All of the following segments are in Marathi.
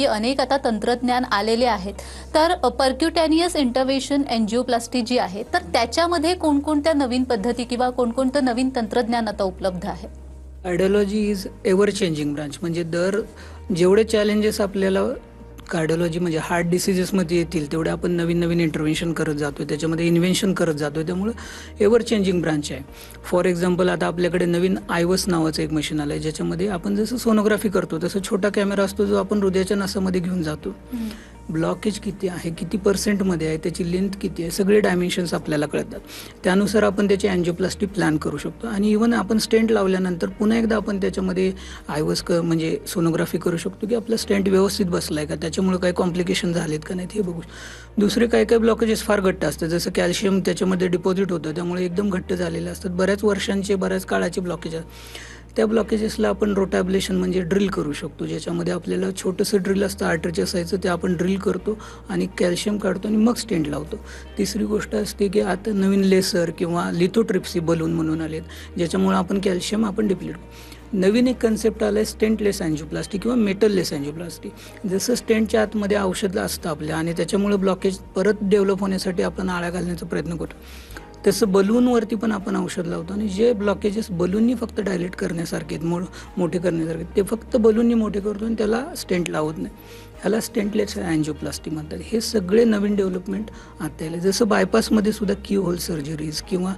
की अनेक आता तंत्रज्ञान आलेले आहेत. तर पर्क्युटॅनियस इंटरव्हेशन एन्जिओप्लास्टी जी आहे तर त्याच्यामध्ये कोणकोणत्या नवीन पद्धती किंवा कोणकोणतं नवीन तंत्रज्ञान आता उपलब्ध आहे? Cardiology is ever changing branch म्हणजे दर जेवढे चॅलेंजेस आपल्याला कार्डिओलॉजी म्हणजे हार्ट डिसिजेसमध्ये येतील तेवढे आपण नवीन नवीन इंटरव्हेन्शन करत जातो त्याच्यामध्ये इन्व्हेन्शन करत जातो त्यामुळे एव्हर चेंजिंग ब्रांच आहे. फॉर एक्झाम्पल आता आपल्याकडे नवीन आयवस नावाचं एक मशीन आलं आहे ज्याच्यामध्ये आपण जसं सोनोग्राफी करतो तसं छोटा कॅमेरा असतो जो आपण हृदयाच्या नसामध्ये घेऊन जातो. ब्लॉकेज किती आहे किती पर्सेंटमध्ये आहे त्याची लेंथ किती आहे सगळे डायमेन्शन्स आपल्याला कळतात. त्यानुसार आपण त्याची अँजिओप्लास्टी प्लॅन करू शकतो. आणि इवन आपण स्टेंट लावल्यानंतर पुन्हा एकदा आपण त्याच्यामध्ये आयवस क म्हणजे सोनोग्राफी करू शकतो की आपला स्टेंट व्यवस्थित बसला आहे का त्याच्यामुळे काही कॉम्प्लिकेशन झालेत का नाहीत हे बघू दुसरे काही काही ब्लॉकेजेस फार घट्ट असतात. जसं कॅल्शियम त्याच्यामध्ये डिपॉझिट होतं त्यामुळे एकदम घट्ट झालेले असतात. बऱ्याच वर्षांचे बऱ्याच काळाचे ब्लॉकेज असतात. त्या ब्लॉकेजेसला आपण रोटॅब्लेशन म्हणजे ड्रिल करू शकतो ज्याच्यामध्ये आपल्याला छोटंसं ड्रिल असतं आर्टरचे असायचं ते आपण ड्रिल करतो आणि कॅल्शियम काढतो आणि मग स्टेंट लावतो. तिसरी गोष्ट असते की आता नवीन लेसर किंवा लिथोट्रिप्सी बलून म्हणून आलेत ज्याच्यामुळे आपण कॅल्शियम आपण डिप्लीट नवीन एक कन्सेप्ट आला आहे स्टेंटलेस अँजिओप्लास्टी किंवा मेटललेस अँजिओप्लास्टी जसं स्टेंटच्या आतमध्ये औषध असतं आपल्या आणि त्याच्यामुळे ब्लॉकेज परत डेव्हलप होण्यासाठी आपण आळा घालण्याचा प्रयत्न करतो. तसं बलूनवरती पण आपण औषध लावतो आणि जे ब्लॉकेजेस बलूननी फक्त डायलेट करण्यासारखे आहेत मो मोठे करण्यासारखे आहेत, ते फक्त बलूननी मोठे करतो आणि त्याला स्टेंट लावत नाही. ह्याला स्टेंटलेस अँजिओप्लास्टी म्हणतात. हे सगळे नवीन डेव्हलपमेंट आता आले. जसं बायपासमध्ये सुद्धा की होल सर्जरीज किंवा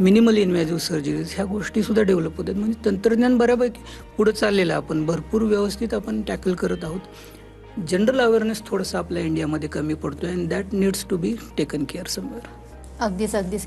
मिनिमल इन्व्हॅझिव्ह सर्जरीज ह्या गोष्टीसुद्धा डेव्हलप होतात. म्हणजे तंत्रज्ञान बऱ्यापैकी पुढं चाललेलं आपण भरपूर व्यवस्थित आपण टॅकल करत आहोत. जनरल अवेअरनेस थोडंसं आपल्या इंडियामध्ये कमी पडतो and that needs to be taken care somewhere अगदीच अगदीच.